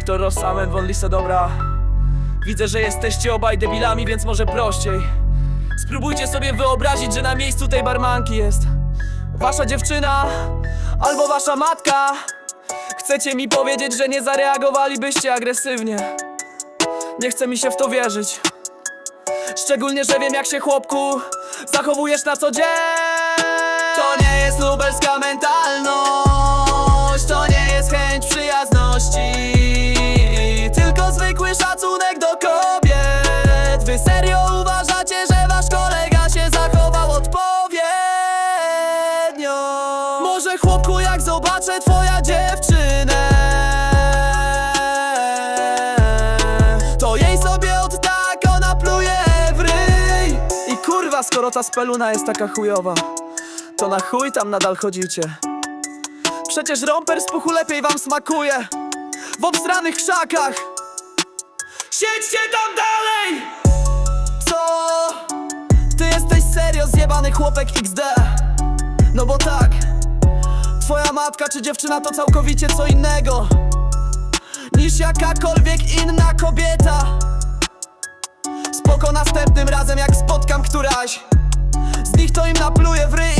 Wiktor Rosamen, von Lisa dobra. Widzę, że jesteście obaj debilami, więc może prościej. Spróbujcie sobie wyobrazić, że na miejscu tej barmanki jest Wasza dziewczyna albo wasza matka. Chcecie mi powiedzieć, że nie zareagowalibyście agresywnie. Nie chce mi się w to wierzyć. Szczególnie, że wiem jak się chłopku Zachowujesz na co dzień. To nie jest lubelska mentalność szacunek do kobiet. Wy serio uważacie, że wasz kolega się zachował odpowiednio? Może chłopku jak zobaczę twoja dziewczynę To jej sobie od tak ona pluje w I kurwa, skoro ta speluna jest taka chujowa To na chuj tam nadal chodzicie? Przecież romper z puchu lepiej wam smakuje W obstranych krzakach Siedźcie tam dalej! Co? Ty jesteś serio zjebany chłopek XD No bo tak Twoja matka czy dziewczyna to całkowicie co innego Niż jakakolwiek inna kobieta Spoko następnym razem jak spotkam któraś Z nich to im napluję w ryj